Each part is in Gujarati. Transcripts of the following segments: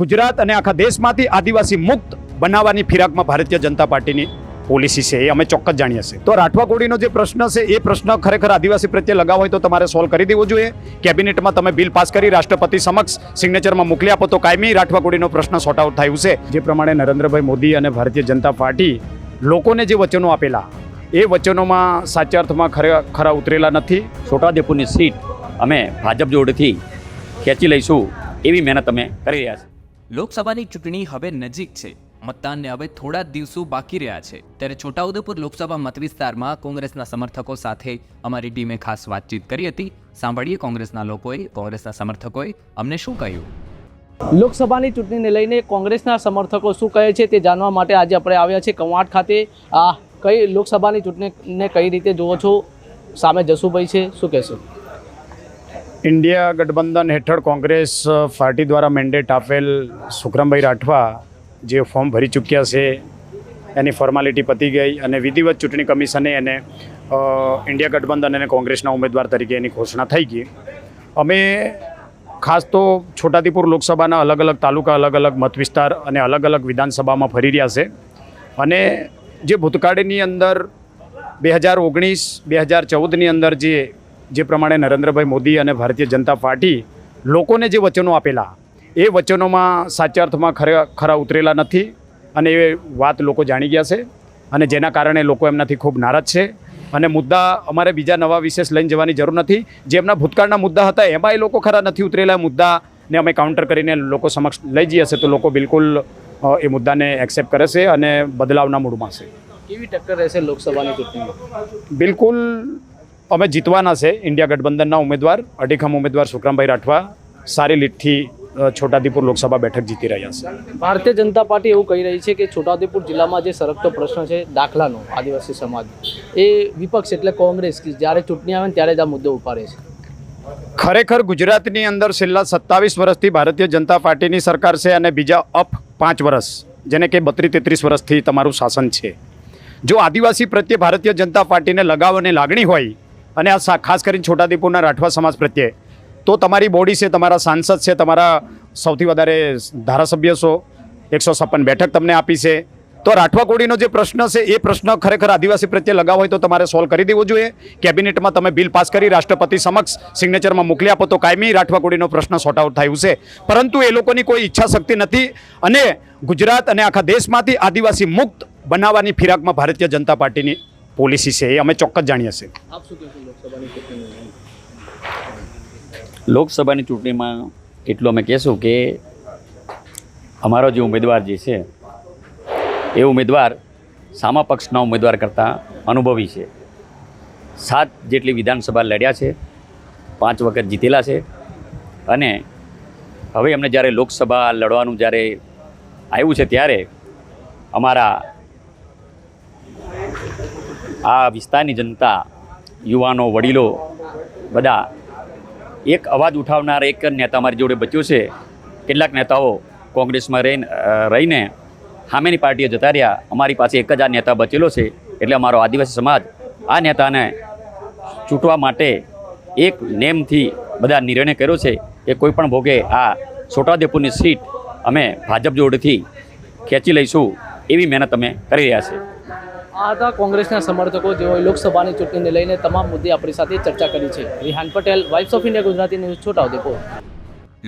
ગુજરાત અને આખા દેશમાંથી આદિવાસી મુક્ત બનાવવાની ફિરાકમાં ભારતીય જનતા પાર્ટીની પોલિસી છે એ અમે ચોક્કસ જાણીએ છીએ. તો રાઠવા કોડીનો જે પ્રશ્ન છે એ પ્રશ્ન ખરેખર આદિવાસી પ્રત્યે લગાવ હોય તો તમારે સોલ્વ કરી દેવો જોઈએ. કેબિનેટમાં તમે બિલ પાસ કરી રાષ્ટ્રપતિ સમક્ષ સિગ્નેચરમાં મોકલી આપો તો કાયમી રાઠવા કોડીનો પ્રશ્ન સોર્ટ આઉટ થયું છે. જે પ્રમાણે નરેન્દ્રભાઈ મોદી અને ભારતીય જનતા પાર્ટી લોકોને જે વચનો આપેલા, એ વચનોમાં સાચા અર્થમાં ખરા ખરા ઉતરેલા નથી. છોટાઉદેપુરની સીટ અમે ભાજપ જોડેથી ખેંચી લઈશું એવી મહેનત અમે કરી રહ્યા છીએ. લોકસભાની ચૂંટણી હવે નજીક છે. મતદાનને હવે થોડા જ દિવસો બાકી રહ્યા છે. ત્યારે છોટાઉદેપુર લોકસભા મતવિસ્તારમાં કોંગ્રેસના સમર્થકો સાથે અમારી ટીમે ખાસ વાતચીત કરી હતી. સાંભળીએ કોંગ્રેસના લોકોએ, કોંગ્રેસના સમર્થકોએ અમને શું કહ્યું? લોકસભાની ચૂંટણીને લઈને કોંગ્રેસના સમર્થકો શું કહે છે તે જાણવા માટે આજે આપણે આવ્યા છે કવાંટ ખાતે. આ કઈ લોકસભાની ચૂંટણીને કઈ રીતે જુઓ છો? સામે જસુભાઈ છે, શું કહેશો? ઇન્ડિયા ગઠબંધન હેઠળ કોંગ્રેસ પાર્ટી દ્વારા મેન્ડેટ આપેલ સુખરામભાઈ રાઠવા જે ફોર્મ ભરી ચૂક્યા છે, એની ફોર્માલિટી પતી ગઈ અને વિધિવત ચૂંટણી કમિશને એને ઇન્ડિયા ગઠબંધન અને કોંગ્રેસના ઉમેદવાર તરીકે એની ઘોષણા થઈ ગઈ. અમે ખાસ તો છોટાદીપુર લોકસભાના અલગ અલગ તાલુકા, અલગ અલગ મત વિસ્તાર અને અલગ અલગ વિધાનસભામાં ફરી રહ્યા છે અને જે ભૂતકાળની અંદર બે હજાર ઓગણીસ, બે હજાર ચૌદની અંદર જે જે પ્રમાણે નરેન્દ્રભાઈ મોદી અને ભારતીય જનતા પાર્ટી લોકોને જે વચનો આપેલા એ વચનોમાં સાચા અર્થમાં ખરા ખરા ઉતરેલા નથી અને એ વાત લોકો જાણી ગયા છે અને જેના કારણે લોકો એમનાથી ખૂબ નારાજ છે. અને મુદ્દા અમારે બીજા નવા વિશેષ લઈને જવાની જરૂર નથી. જે એમના ભૂતકાળના મુદ્દા હતા એમાં એ લોકો ખરા નથી ઉતરેલા. મુદ્દાને અમે કાઉન્ટર કરીને લોકો સમક્ષ લઈ જઈએ છીએ તો લોકો બિલકુલ એ મુદ્દાને એક્સેપ્ટ કરે છે અને બદલાવના મૂડમાં છે. કેવી ટક્કર રહેશે લોકસભાની ચૂંટણીમાં? બિલકુલ અમે જીતવાના છે. ઇન્ડિયા ગઠબંધનના ઉમેદવાર અઢીખમ ઉમેદવાર સુખરામભાઈ રાઠવા સારી લીટથી અ, છોટાદીપુર લોકસભા બેઠક જીતી રહ્યા છે. ભારતીય જનતા પાર્ટી એવું કહી રહી છે કે છોટાઉદેપુર જિલ્લામાં જે સરકતો પ્રશ્ન છે દાખલાનો આદિવાસી સમાજ એ વિપક્ષ એટલે કોંગ્રેસ કે જ્યારે ચૂંટણી આવે ત્યારે જ આ મુદ્દો ઉપાડે છે. ખરેખર ગુજરાતની અંદર છેલ્લા સત્તાવીસ વર્ષથી ભારતીય જનતા પાર્ટીની સરકાર છે અને બીજા અપ પાંચ વર્ષ જેને કે બત્રીસ તેત્રીસ વર્ષથી તમારું શાસન છે. જો આદિવાસી પ્રત્યે ભારતીય જનતા પાર્ટીને લગાવ અને લાગણી હોય અને આ ખાસ કરીને છોટાદીપુરના રાઠવા સમાજ પ્રત્યે, તો તમારી બોડી છે, તમારા સાંસદ છે, તમારા સૌથી વધારે ધારાસભ્ય છો, એકસો છપ્પન બેઠક તમને આપી છે. તો રાઠવા કોડીનો જે પ્રશ્ન છે, એ પ્રશ્ન ખરેખર આદિવાસી પ્રત્યે લગાવ હોય તો તમારે સોલ્વ કરી દેવો જોઈએ. કેબિનેટમાં તમે બિલ પાસ કરી, રાષ્ટ્રપતિ સમક્ષ સિગ્નેચરમાં મોકલી આપો તો કાયમી રાઠવા કોડીનો પ્રશ્ન સોર્ટ આઉટ થયું છે. પરંતુ એ લોકોની કોઈ ઈચ્છા શક્તિ નથી અને ગુજરાત અને આખા દેશમાંથી આદિવાસી મુક્ત બનાવવાની ફિરાકમાં ભારતીય જનતા પાર્ટીની પોલિસી છે એ અમે ચોક્કસ જાણીએ છીએ. લોકસભાની ચૂંટણીમાં એટલું અમે કહેશું કે અમારો જે ઉમેદવાર જે છે એ ઉમેદવાર સામા પક્ષના ઉમેદવાર કરતાં અનુભવી છે. સાત જેટલી વિધાનસભા લડ્યા છે પાંચ વખત જીતેલા છે અને હવે અમને જ્યારે લોકસભા લડવાનું જ્યારે આવ્યું છે ત્યારે અમારા આ વિસ્તારની જનતા, યુવાનો, વડીલો બધા એક અવાજ ઉઠાવનાર એક નેતા મારી જોડે બચ્યો છે. કેટલાક નેતાઓ કોંગ્રેસમાં રહીને રહીને સામેની પાર્ટીએ જતા રહ્યા. અમારી પાસે એક જ આ નેતા બચેલો છે, એટલે અમારો આદિવાસી સમાજ આ નેતાને ચૂંટવા માટે એક નેમથી બધા નિર્ણય કર્યો છે કે કોઈ પણ ભોગે આ છોટાઉદેપુરની સીટ અમે ભાજપ જોડેથી ખેંચી લઈશું એવી મહેનત અમે કરી રહ્યા છીએ. આ હતા કોંગ્રેસના સમર્થકો જેઓએ લોકસભાની ચૂંટણીને લઈને તમામ મુદ્દે આપણી સાથે ચર્ચા કરી છે. Rihan Patel vibes of India Gujarati news Chhotaudepur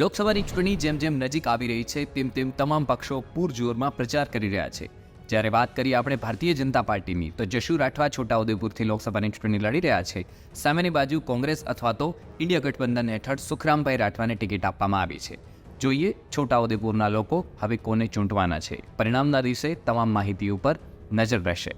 લોકસભાની ચૂંટણી જેમ જેમ નજીક આવી રહી છે, તેમ તેમ તમામ પક્ષો પૂરજોરમાં પ્રચાર કરી રહ્યા છે. જ્યારે વાત કરીએ આપણે ભારતીય જનતા પાર્ટીની, તો જશુ રાઠવા છોટાઉદેપુરથી લોકસભાની ચૂંટણી લડી રહ્યા છે. સામેની બાજુ કોંગ્રેસ અથવા તો ઇન્ડિયા ગઠબંધન હેઠળ સુખરામભાઈ રાઠવાને ટિકિટ આપવામાં આવી છે. જોઈએ છોટાઉદેપુરના લોકો હવે કોને ચૂંટવાના છે. પરિણામના દિવસે તમામ માહિતી ઉપર નજર રહેશે.